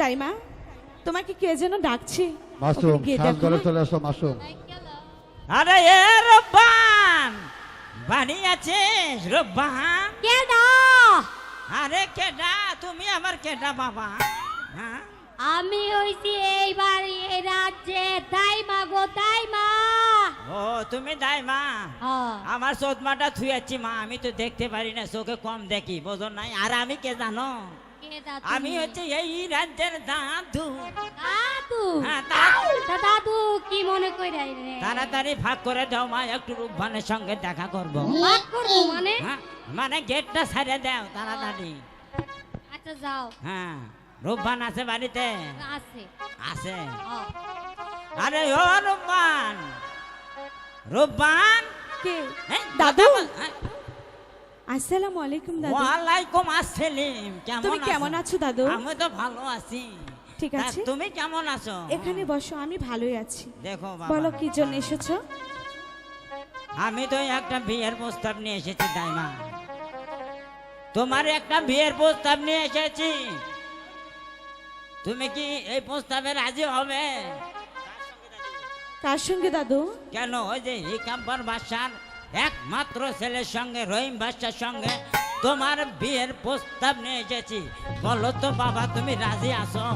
দাইমা তোমাকে কে যেন ডাকছে? মাসুম ঘরে। চলে আসো আরে এ রব্বান বাড়ি আছিস রব্বান। কেডা আরে কেডা তুমি আমার কেডা বাবা? হ্যাঁ? আমি রাজ্যে তাই মা গো তাই মা ও তুমি দাই মা। আমার চোদমাটা থুয়াচ্ছি মা। আমি তো দেখতে পারি না চোখে কম দেখি বোঝো নাই? আর আমি কে জানো? আমি হচ্ছে এই রাজ্যের দাদু। দাদু? হ্যাঁ দাদু। কি মনে কইরাই রে তাড়াতাড়ি ভাগ করে দাও মা। একটু রূপবানের সঙ্গে দেখা করব। মানে? হ্যাঁ মানে গেটটা ছাড়ে দাও তাড়াতাড়ি। আচ্ছা যাও। হ্যাঁ রূপবান আছে বাড়িতে? আছে। আছে। আরে ও রূপবান। রূপবান? কে? হ্যাঁ, দাদু? হ্যাঁ। আসসালামু আলাইকুম দাদু। ওয়ালাইকুম আসসালাম। কেমন তুমি কেমন আছো দাদু? আমি তো ভালো আছি। ঠিক আছে। তুমি কেমন আছো? এখানে বসো আমি ভালোই আছি। দেখো বলো কি জন্য এসেছ? আমি তো একটা বিয়ের প্রস্তাব নিয়ে এসেছি দাইমা। তোমার একটা বিয়ের প্রস্তাব নিয়ে এসেছি। তুমি কি এই প্রস্তাবে রাজি হবে? কার সঙ্গে দাদু? কেন ওই যে হিকাম্বর বাদশার একমাত্র ছেলের সঙ্গে রহিম বাদশার সঙ্গে তোমার বিয়ের প্রস্তাব নিয়ে এসেছি। বলো তো বাবা তুমি রাজি আছো?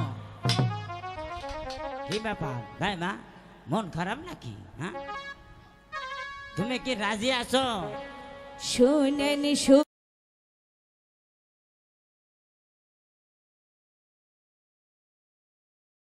কি ব্যাপার? তাই মা মন খারাপ নাকি? হ্যাঁ? তুমি কি রাজি আছো? শোনেন শো